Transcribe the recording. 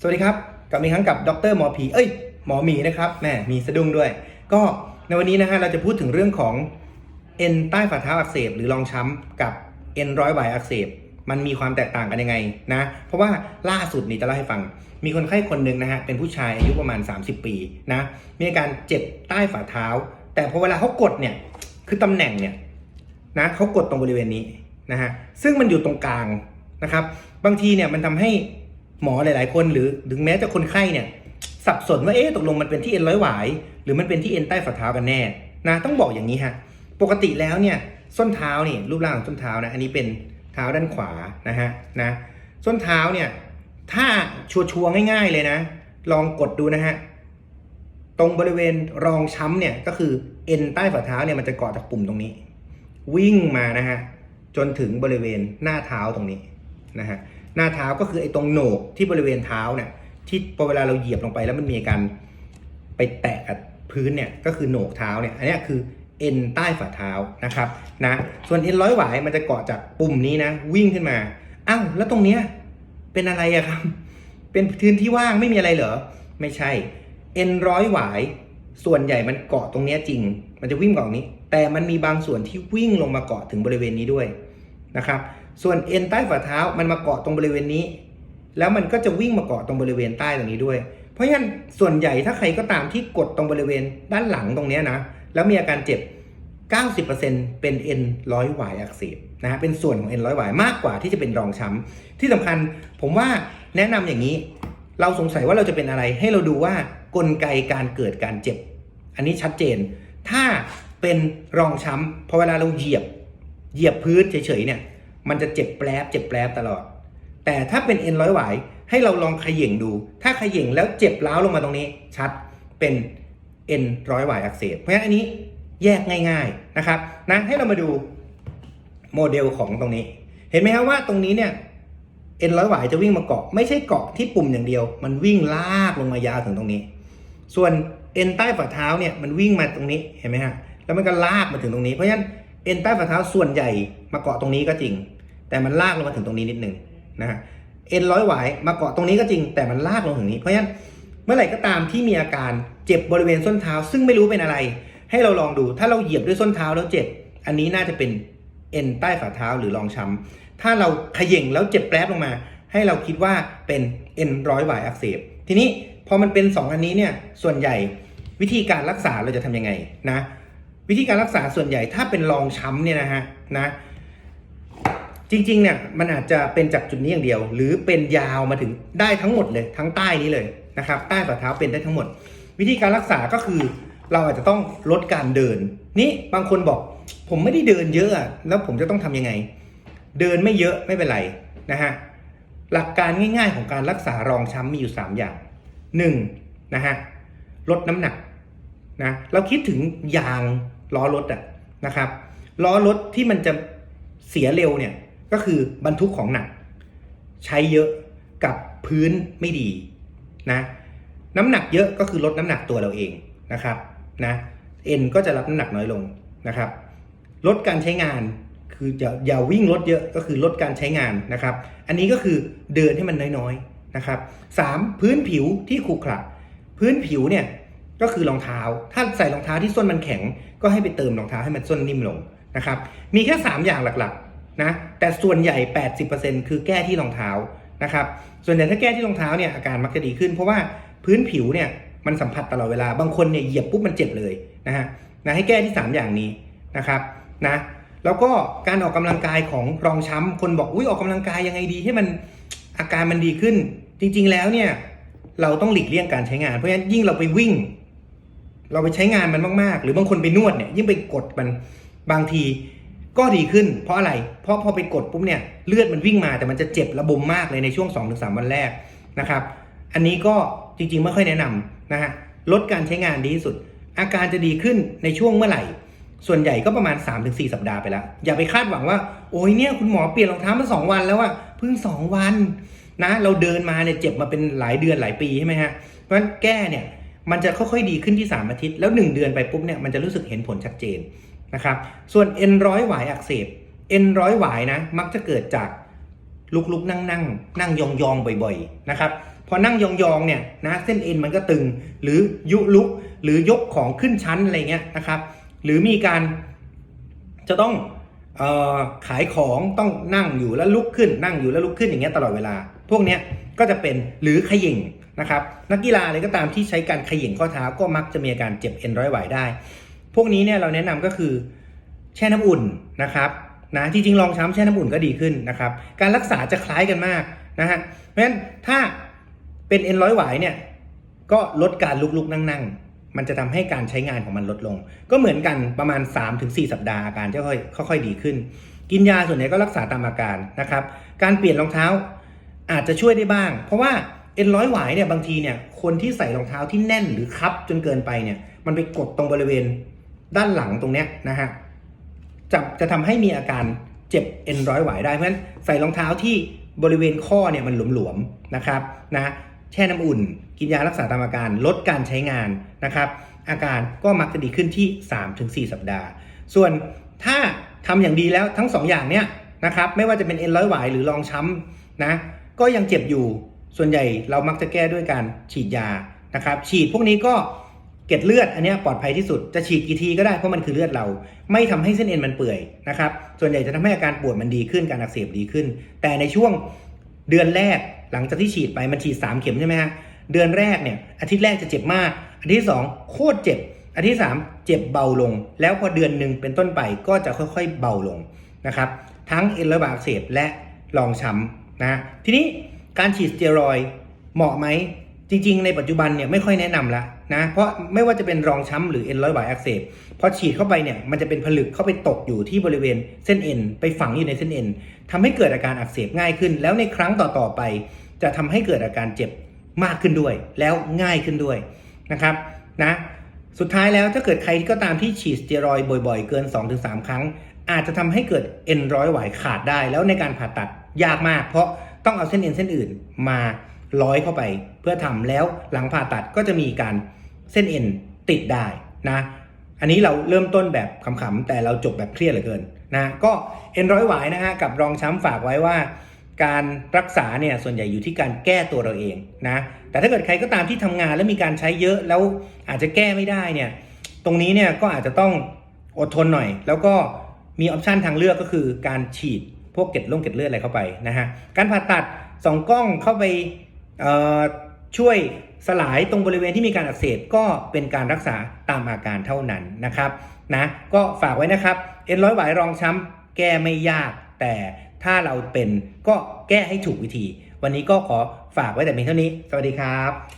สวัสดีครับกลับมาอีกครั้งกับดรหมอผีเอ้ยหมอหมีนะครับแหมมีสะดุ้งด้วย ก็ในวันนี้นะฮะเราจะพูดถึงเรื่องของเอ็นใต้ฝ่าเท้าอักเสบหรือรองช้ำกับเอ็นร้อยหวายอักเสบมันมีความแตกต่างกันยังไงนะ เพราะว่าล่าสุดนี่จะเล่าให้ฟัง มีคนไข้คนหนึ่งนะฮะเป็นผู้ชายอายุประมาณ 30 ปีนะมีอาการเจ็บใต้ฝ่าเท้า แต่พอเวลาเขากดเนี่ยคือตำแหน่งเนี่ยนะเขากดตรงบริเวณนี้นะฮะซึ่งมันอยู่ตรงกลางนะครับ บางทีเนี่ยมันทำให้ หมอหลาย ๆ คนหรือถึงแม้จะคนไข้เนี่ยสับสนว่าเอ๊ะตกลงมันเป็นที่เอ็นร้อยหวาย หรือมันเป็นที่เอ็นใต้ฝ่าเท้ากันแน่นะต้องบอกอย่างนี้ฮะปกติแล้วเนี่ยส้นเท้านี่รูปร่างของส้นเท้านะอันนี้เป็นเท้าด้านขวานะฮะนะส้นเท้าเนี่ยถ้าชัวร์ๆง่าย ๆ เลยนะ ลองกดดูนะฮะตรงบริเวณรองช้ำเนี่ยก็คือเอ็นใต้ฝ่าเท้าเนี่ยมันจะเกาะจากปุ่มตรงนี้ วิ่งมานะฮะจนถึงบริเวณหน้าเท้าตรงนี้นะฮะ หน้าเท้าก็คือไอ้ตรงโหนกที่บริเวณเท้าเนี่ยที่พอเวลาเราเหยียบลงไปแล้วมันมีการไปแตะกับพื้นเนี่ยก็คือโหนกเท้าเนี่ยอันนี้คือเอ็นใต้ฝ่าเท้านะครับนะส่วนเอ็นร้อยหวายมันจะเกาะจากปุ่มนี้นะ วิ่งขึ้นมาอ้าวแล้วตรงเนี้ยเป็นอะไรอะครับ เป็นพื้นที่ว่างไม่มีอะไรเหรอไม่ใช่เอ็นร้อยหวายส่วนใหญ่มันเกาะตรงเนี้ยจริง มันจะวิ่งเกาะนี้ แต่มันมีบางส่วนที่วิ่งลงมาเกาะถึงบริเวณนี้ด้วยนะครับ ส่วนเอ็นใต้ฝ่าเท้ามันมาเกาะตรงบริเวณนี้ แล้วมันก็จะวิ่งมาเกาะตรงบริเวณใต้ตรงนี้ด้วย เพราะฉะนั้นส่วนใหญ่ถ้าใครก็ตามที่กดตรงบริเวณด้านหลังตรงนี้นะแล้วมีอาการเจ็บ 90%เป็นเอ็นร้อยหวายอักเสบนะฮะเป็นส่วนของเอ็นร้อยหวายมากกว่าที่จะเป็นรองช้ำที่สำคัญผมว่าแนะนำอย่างนี้ เราสงสัยว่าเราจะเป็นอะไร ให้เราดูว่ากลไกการเกิดการเจ็บ อันนี้ชัดเจน ถ้าเป็นรองช้ำพอเวลาเราเหยียบ เหยียบพื้นเฉยๆเนี่ย มันจะเจ็บแปลบเจ็บแปลบตลอด แต่ถ้าเป็นเอ็นร้อยหวายให้เราลองเขย่งดู ถ้าเขย่งแล้วเจ็บร้าวลงมาตรงนี้ ชัดเป็นเอ็นร้อยหวายอักเสบเพราะฉะนั้นอันนี้แยกง่าย ๆนะครับนะให้เรามาดูโมเดลของตรงนี้ เห็นไหมครับว่าตรงนี้เนี่ยเอ็นร้อยหวายจะวิ่งมาเกาะไม่ใช่เกาะที่ปุ่มอย่างเดียว มันวิ่งลากลงมายาวถึงตรงนี้ ส่วนเอ็นใต้ฝ่าเท้าเนี่ยมันวิ่งมาตรงนี้เห็นไหมฮะแล้วมันก็ลากมาถึงตรงนี้เพราะฉะนั้นเอ็นใต้ฝ่าเท้าส่วนใหญ่มาเกาะตรงนี้ก็จริง แต่มันลากลงมาถึงตรงนี้นิดนึงนะฮะเอ็นร้อยหวายมาเกาะตรงนี้ก็จริง แต่มันลากลงถึงนี้เพราะฉะนั้นเมื่อไหร่ก็ตามที่มีอาการเจ็บบริเวณส้นเท้า ซึ่งไม่รู้เป็นอะไร ให้เราลองดูถ้าเราเหยียบด้วยส้นเท้าแล้วเจ็บ อันนี้น่าจะเป็นเอ็นใต้ฝ่าเท้าหรือรองช้ำถ้าเราเขย่งแล้วเจ็บแปรบลงมา ให้เราคิดว่าเป็นเอ็นร้อยหวายอักเสบทีนี้พอมันเป็น 2 อันนี้เนี่ยส่วนใหญ่วิธีการรักษาเราจะทำยังไงนะวิธีการรักษาส่วนใหญ่ถ้าเป็นรองช้ำเนี่ยนะฮะนะ จริงๆเนี่ยมันอาจจะเป็นจากจุดนี้อย่างเดียว หรือเป็นยาวมาถึงได้ทั้งหมดเลย ทั้งใต้นี้เลยนะครับใต้ฝ่าเท้าเป็นได้ทั้งหมด วิธีการรักษาก็คือ เราอาจจะต้องลดการเดิน นี่บางคนบอกผมไม่ได้เดินเยอะแล้วผมจะต้องทำยังไง เดินไม่เยอะไม่เป็นไรนะฮะหลักการง่ายๆของการรักษารองช้ำมีอยู่ 3 อย่าง 1. นะฮะลดน้ำหนักนะเราคิดถึงยางล้อรถอะนะครับล้อรถที่มันจะเสียเร็วเนี่ย ก็คือบรรทุกของหนัก ใช้เยอะกับพื้นไม่ดีนะน้ำหนักเยอะก็คือลดน้ำหนักตัวเราเองนะครับนะเอ็นก็จะรับน้ำหนักน้อยลงนะครับลดการใช้งานคืออย่าอย่าวิ่งรถเยอะก็คือลดการใช้งานนะครับ อันนี้ก็คือเดินให้มันน้อยๆนะครับสามพื้นผิวที่ขรุขระพื้นผิวเนี่ยก็คือรองเท้า ถ้าใส่รองเท้าที่ส้นมันแข็ง ก็ให้ไปเติมรองเท้าให้มันส้นนิ่มลงนะครับ มีแค่ 3 อย่างหลักๆ นะแต่ส่วนใหญ่ 80%คือแก้ที่รองเท้านะครับส่วนใหญ่ถ้าแก้ที่รองเท้าเนี่ยอาการมักจะดีขึ้น เพราะว่าพื้นผิวเนี่ยมันสัมผัสตลอดเวลาบางคนเนี่ยเหยียบปุ๊บมันเจ็บเลยนะฮะนะให้แก้ที่ 3 อย่างนี้นะครับนะแล้วก็การออกกำลังกายของรองช้ำคนบอกอุ้ยออกกำลังกายยังไงดีให้มันอาการมันดีขึ้น จริงๆแล้วเนี่ยเราต้องหลีกเลี่ยงการใช้งาน เพราะฉะนั้นยิ่งเราไปวิ่ง เราไปใช้งานมันมากๆ หรือบางคนไปนวดเนี่ยยิ่งไปกดมันบางที ก็ดีขึ้น เพราะอะไร เพราะพอไปกดปุ๊บเนี่ยเลือดมันวิ่งมาแต่มันจะเจ็บระบมมากเลยในช่วง 2-3 วันแรกนะครับ อันนี้ก็จริงๆไม่ค่อยแนะนำนะฮะลดการใช้งานดีที่สุด อาการจะดีขึ้นในช่วงเมื่อไหร่ ส่วนใหญ่ก็ประมาณ 3-4 สัปดาห์ไปแล้ว อย่าไปคาดหวังว่า โอ้ยเนี่ยคุณหมอเปลี่ยนรองเท้ามา 2 วันแล้วอะเพิ่ง 2 วันนะเราเดินมาเนี่ยเจ็บมาเป็นหลายเดือนหลายปีใช่ไหมฮะเพราะฉะนั้นแก้เนี่ยมันจะค่อยๆดีขึ้นที่ 3 อาทิตย์แล้ว 1 เดือนไปปุ๊บเนี่ยมันจะรู้สึกเห็นผลชัดเจน นะครับ ส่วนเอ็นร้อยหวายอักเสบเอ็นร้อยหวายนะมักจะเกิดจากลุกลุกนั่งนั่งนั่งยองยองบ่อยๆนะครับพอนั่งยองยองเนี่ยนะเส้นเอ็นมันก็ตึงหรือยุลุกหรือยกของขึ้นชั้นอะไรเงี้ยนะครับหรือมีการจะต้องออขายของต้องนั่งอยู่แล้วลุกขึ้น นั่งอยู่แล้วลุกขึ้นอย่างเงี้ยตลอดเวลา พวกเนี้ยก็จะเป็นหรือขย่งนะครับนักกีฬาอะไรก็ตามที่ใช้การขย่งข้อเท้าก็มักจะมีอาการเจ็บเอ็นร้อยไหวได้ พวกนี้เนี่ยเราแนะนำก็คือแช่น้ำอุ่นนะครับนะจริงๆลองช้ำแช่น้ำอุ่นก็ดีขึ้นนะครับ การรักษาจะคล้ายกันมากนะฮะเพราะฉะนั้นถ้าเป็นเอ็นร้อยหวายเนี่ยก็ลดการลุกๆนั่งๆ มันจะทำให้การใช้งานของมันลดลง ก็เหมือนกันประมาณ 3-4 สัปดาห์อาการจะค่อยค่อยๆดีขึ้น กินยาส่วนใหญ่ก็รักษาตามอาการนะครับ การเปลี่ยนรองเท้าอาจจะช่วยได้บ้าง เพราะว่าเอ็นร้อยหวายเนี่ยบางทีเนี่ยคนที่ใส่รองเท้าที่แน่นหรือคับจนเกินไปเนี่ยมันไปกดตรงบริเวณ ด้านหลังตรงเนี้ยนะฮะจะจะทำให้มีอาการเจ็บเอ็นร้อยหวายได้เพราะฉะนั้นใส่รองเท้าที่บริเวณข้อเนี่ยมันหลวมๆนะครับนะแช่น้ำอุ่น กินยารักษาตามอาการลดการใช้งานนะครับ อาการก็มักจะดีขึ้นที่ 3-4 สัปดาห์ ส่วนถ้าทำอย่างดีแล้วทั้ง2อย่างเนี่ยนะครับไม่ว่าจะเป็นเอ็นร้อยหวายหรือรองช้ำนะก็ยังเจ็บอยู่ส่วนใหญ่เรามักจะแก้ด้วยการฉีดยานะครับ ฉีดพวกนี้ก็ เกล็ดเลือดอันนี้ปลอดภัยที่สุดจะฉีดกี่ทีก็ได้เพราะมันคือเลือดเรา ไม่ทำให้เส้นเอ็นมันเปื่อยนะครับส่วนใหญ่จะทำให้อาการปวดมันดีขึ้นการอักเสบดีขึ้น แต่ในช่วงเดือนแรกหลังจากที่ฉีดไปมันฉีด 3 เข็มใช่ไหมฮะเดือนแรกเนี่ยอาทิตย์แรกจะเจ็บมากอาทิตย์ที่สองโคตรเจ็บอาทิตย์ที่สามเจ็บเบาลง แล้วพอเดือนหนึ่งเป็นต้นไปก็จะค่อยๆเบาลงนะครับทั้งเอ็นระบาดเสบและรองช้ำนะทีนี้การฉีดสเตียรอยเหมาะไหม จริงๆ ในปัจจุบันเนี่ยไม่ค่อยแนะนำละนะเพราะไม่ว่าจะเป็นรองช้ำหรือเอ็นร้อยบายอักเสบพอฉีดเข้าไปเนี่ยมันจะเป็นผลึกเข้าไปตกอยู่ที่บริเวณเส้นเอ็นไปฝังอยู่ในเส้นเอ็นทำให้เกิดอาการอักเสบง่ายขึ้น แล้วในครั้งต่อๆไป จะทำให้เกิดอาการเจ็บมากขึ้นด้วย แล้วง่ายขึ้นด้วยนะครับนะสุดท้ายแล้วถ้าเกิดใครก็ตามที่ฉีดสเตียรอยด์บ่อยๆ เกิน 2-3 ครั้ง อาจจะทำให้เกิดเอ็นร้อยหวายขาดได้ แล้วในการผ่าตัดยากมาก เพราะต้องเอาเส้นเอ็นเส้นอื่นมา ร้อยเข้าไปเพื่อทำแล้วหลังผ่าตัดก็จะมีการเส้นเอ็นติดได้นะอันนี้เราเริ่มต้นแบบขำๆแต่เราจบแบบเครียดเหลือเกินนะก็เอ็นร้อยหวายนะฮะกับรองช้ำฝากไว้ว่า การรักษาเนี่ยส่วนใหญ่อยู่ที่การแก้ตัวเราเองนะแต่ถ้าเกิดใครก็ตามที่ทำงานแล้วมีการใช้เยอะแล้วอาจจะแก้ไม่ได้เนี่ยตรงนี้เนี่ยก็อาจจะต้องอดทนหน่อย แล้วก็มีออปชันทางเลือกก็คือการฉีดพวกเกล็ดลงเกล็ดเลือดอะไรเข้าไปนะฮะการผ่าตัดสองกล้องเข้าไป ช่วยสลายตรงบริเวณที่มีการอักเสบก็เป็นการรักษาตามอาการเท่านั้นนะครับนะก็ฝากไว้นะครับ เอ็นร้อยหวายรองช้ำแก้ไม่ยาก แต่ถ้าเราเป็นก็แก้ให้ถูกวิธี วันนี้ก็ขอฝากไว้แต่เพียงเท่านี้ สวัสดีครับ